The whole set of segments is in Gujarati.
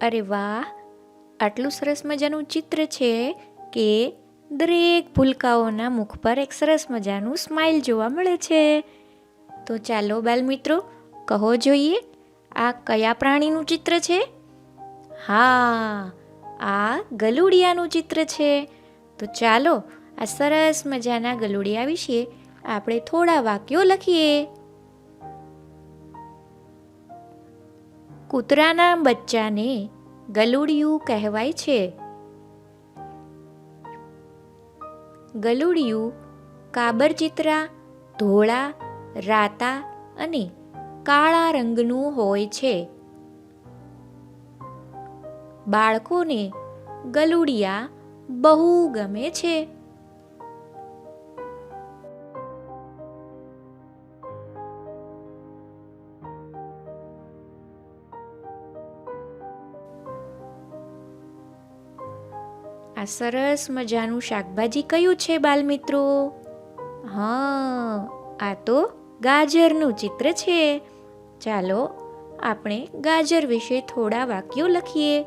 અરે વાહ! આટલું સરસ મજાનું ચિત્ર છે કે દરેક ભૂલકાઓના મુખ પર એક સરસ મજાનું સ્માઇલ જોવા મળે છે. તો ચાલો બાલમિત્રો, કહો જોઈએ, આ કયા પ્રાણીનું ચિત્ર છે? હા, આ ગલુડિયાનું ચિત્ર છે. તો ચાલો આ સરસ મજાના ગલુડિયા વિશે આપણે થોડા વાક્યો લખીએ. કૂતરાના બચ્ચાને ગલુડિયું કહેવાય છે. ગલુડિયું કાબરચિત્રા, ધોળા, રાતા અને કાળા રંગનું હોય છે. બાળકોને ગલુડિયા બહુ ગમે છે. આ સરસ મજાનું શાકભાજી કયું છે, બાલમિત્રો? હા, આ તો ગાજરનું ચિત્ર છે. ચાલો, આપણે ગાજર વિશે થોડા વાક્યો લખીએ.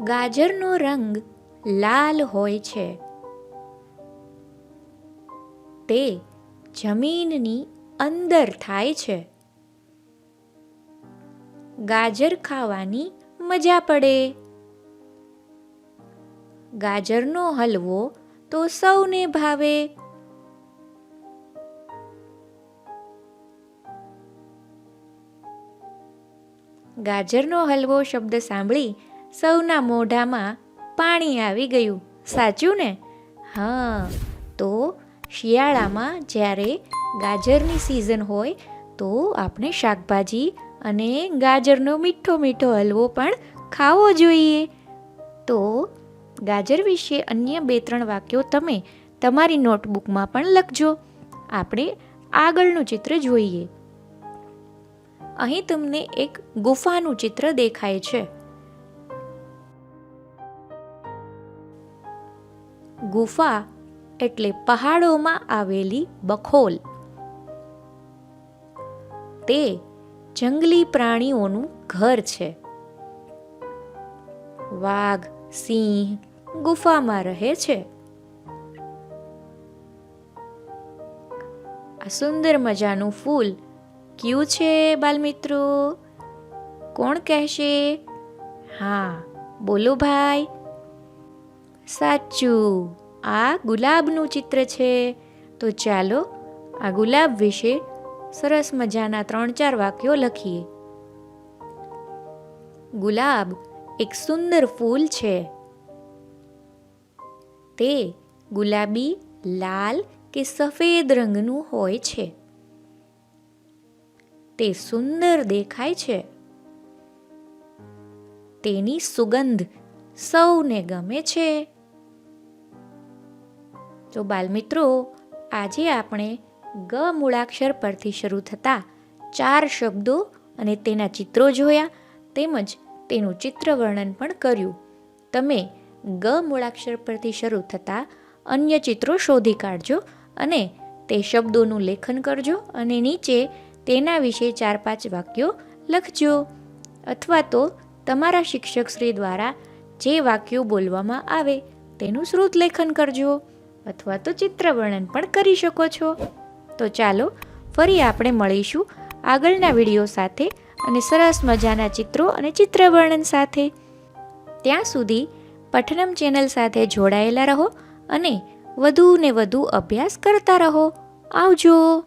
ગાજરનો રંગ લાલ હોય છે. તે જમીનની અંદર થાય છે. ગાજર ખાવાની મજા પડે. ગાજરનો હલવો તો સૌને ભાવે. ગાજરનો હલવો શબ્દ સાંભળી સૌના મોઢામાં પાણી આવી ગયું. સાચું ને? હા, તો શિયાળામાં જ્યારે ગાજરની સિઝન હોય તો આપણે શાકભાજી અને ગાજરનો મીઠો મીઠો હલવો પણ ખાવો જોઈએ. તો ગાજર વિશે અન્ય બે ત્રણ વાક્યો તમે તમારી નોટબુકમાં પણ લખજો. આપણે આગળનું ચિત્ર જોઈએ. અહીં તમને એક ગુફાનું ચિત્ર દેખાય છે. ગુફા એટલે પહાડોમાં આવેલી બખોલ. તે જંગલી પ્રાણીઓનું ઘર છે. વાઘ, સિંહ ગુફામાં રહે છે. આ સુંદર મજાનું ફૂલ કયું છે બાલમિત્રો? કોણ કહેશે? હા, બોલો ભાઈ. સાચું, આ ગુલાબનું ચિત્ર છે. તો ચાલો આ ગુલાબ વિશે સરસ મજાના ત્રણ ચાર વાક્યો લખીએ. ગુલાબ એક સુંદર ફૂલ છે. તે ગુલાબી, લાલ કે સફેદ રંગનું હોય છે. તે સુંદર દેખાય છે. તેની સુગંધ સૌને ગમે છે. તો બાલમિત્રો, આજે આપણે ગ મૂળાક્ષર પરથી શરૂ થતા ચાર શબ્દો અને તેના ચિત્રો જોયા તેમજ તેનું ચિત્ર વર્ણન પણ કર્યું. તમે ગ મૂળાક્ષર પરથી શરૂ થતા અન્ય ચિત્રો શોધી કાઢજો અને તે શબ્દોનું લેખન કરજો અને નીચે તેના વિશે ચાર પાંચ વાક્યો લખજો. અથવા તો તમારા શિક્ષક શ્રી દ્વારા જે વાક્યો બોલવામાં આવે તેનું શ્રુત લેખન કરજો. અથવા તો ચિત્ર વર્ણન પણ કરી શકો છો. તો ચાલો ફરી આપણે મળીશું આગળના વીડિયો સાથે અને સરસ મજાના ચિત્રો અને ચિત્ર વર્ણન સાથે. ત્યાં સુધી પઠનમ ચેનલ સાથે જોડાયેલા રહો અને વધુ ને વધુ અભ્યાસ કરતા રહો. આવજો!